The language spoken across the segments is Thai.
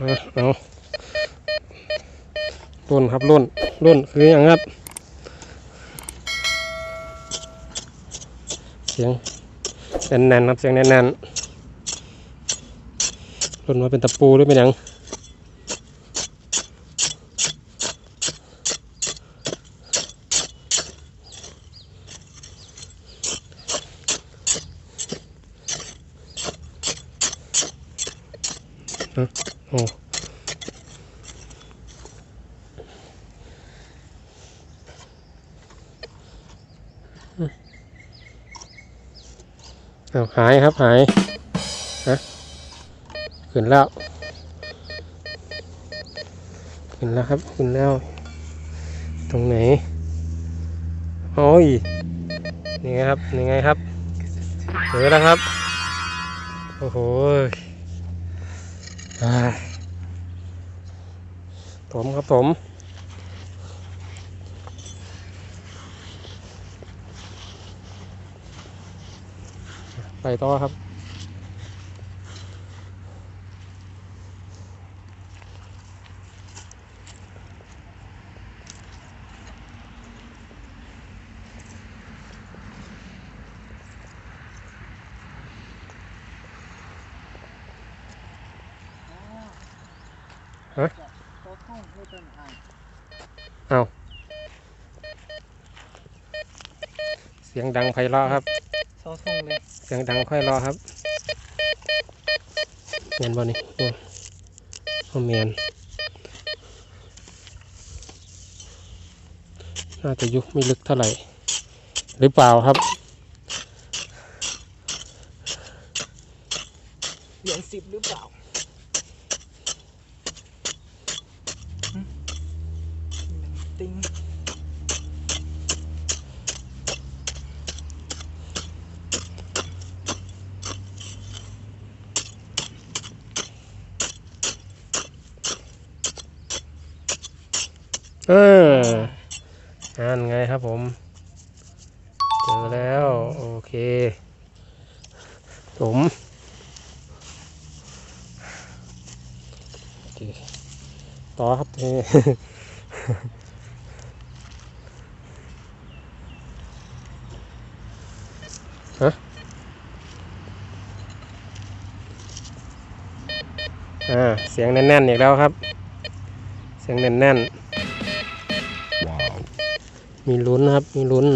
มาเอารุ่นครับรุ่นรุ่นคืออย่างครับ เสียงแน่นๆครับเสียงแน่นๆรุ่นมาเป็นตะปูหรือเป็นหยังฮะ โอ้เอาหายครับหายฮะขึ้นแล้ว ขึ้นแล้วครับขึ้นแล้ว ตรงไหน โอ้ยนี่ไงครับนี่ไงครับเจอแล้วครับ โอ้โหอ่า ถมครับผมไปต่อครับ เสียงดังไพเราะครับโซ่ทุ่งเลยเสียงดังไพเราะครับเมียนบ่นี่โอ้โอ้เมียนน่าจะอยุไม่ลึกเท่าไหร่ หรือเปล่าครับเหรียญสิบหรือเปล่าหึ ติงเออนั่นไงครับผม เจอแล้ว โอเค ผมต่อครับที ฮะอ่าเสียงแน่นๆอีกแล้วครับ เสียงแน่นๆมีลุ้นครับ มีลุ้น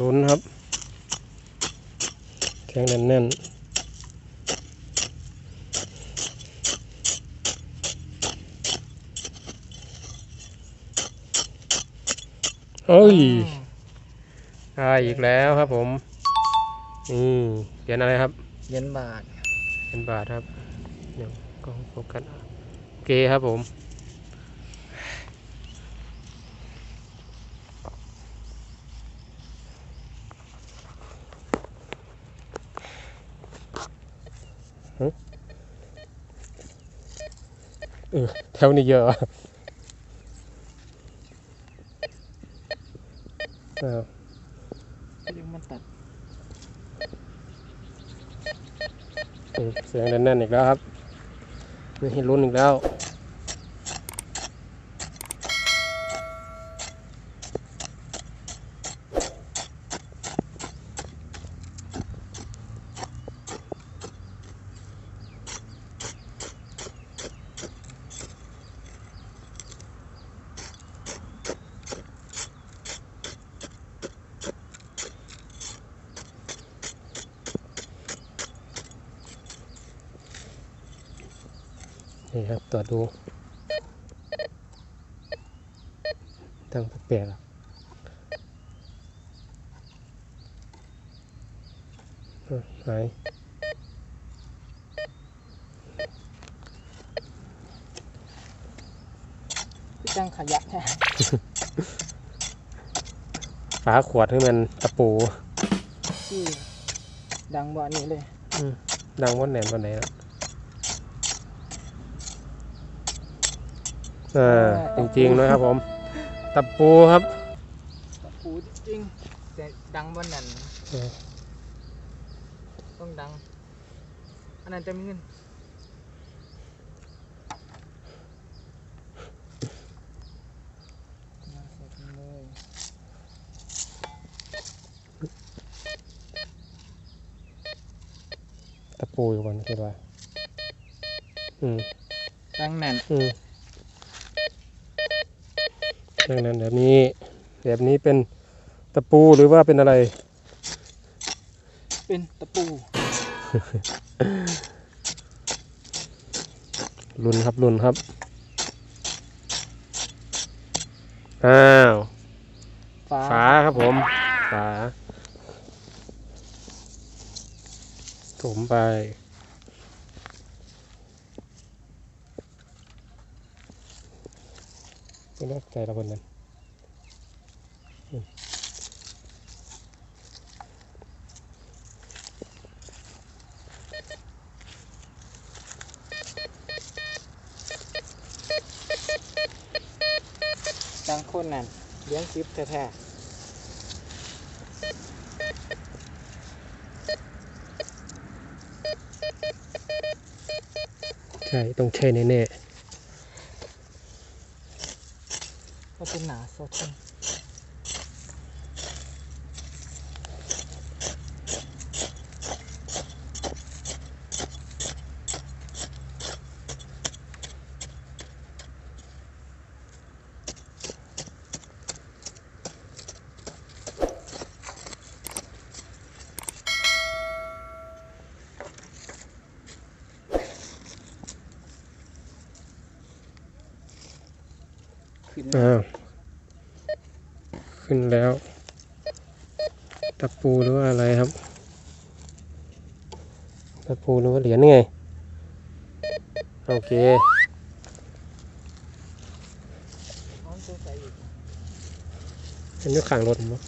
ลุ้นครับแข็งแน่นๆเอ้ย ได้อีกแล้วครับผม นี่เหรียญอะไรครับ เหรียญบาท เหรียญบาทครับ เดี๋ยวกล้องโฟกัสโอเคครับผม เออแถวนี้เยอะว่ะอ้าว ก็ยังมันตัด อืม เสียงแน่นๆอีกแล้วครับ ไม่เห้ลุ้นอีกแล้ว นี่ครับตรวจดูตั้งแปลกๆอะเอ้าหายพี่จังขยะแท้ฝาขวดให้มันตะปูที่ดังบ่อันนี้เลยดังวัดแหนมวันไหนละ จริงจริงนะครับผมตับปูครับตับปูจริงแต่ดังวันนั้นต้องดัง อันนั้นจะมีเงินตะปูอยู่บนคิดว่าอืมดังน่นอืม ดังนั้นแบบนี้แบบนี้เป็นตะปูหรือว่าเป็นอะไร เป็นตะปูลุนครับลุนครับอ้าวฟ้าฝาครับผมฝาถมไป ไม่ได้ใจละคนนั้นดังคนนั้นเลี้ยงคลิปแท้ใช่ ต้องใช่แน่ๆ ก็เป็นห ขึ้นอ้าวขึ้นแล้ว ตะปูหรือว่าอะไรครับ ตะปูหรือว่าเหรียญนี่ไง โอเคพร้อมตัวใส่อีกเป็นยกขางรถมั้ง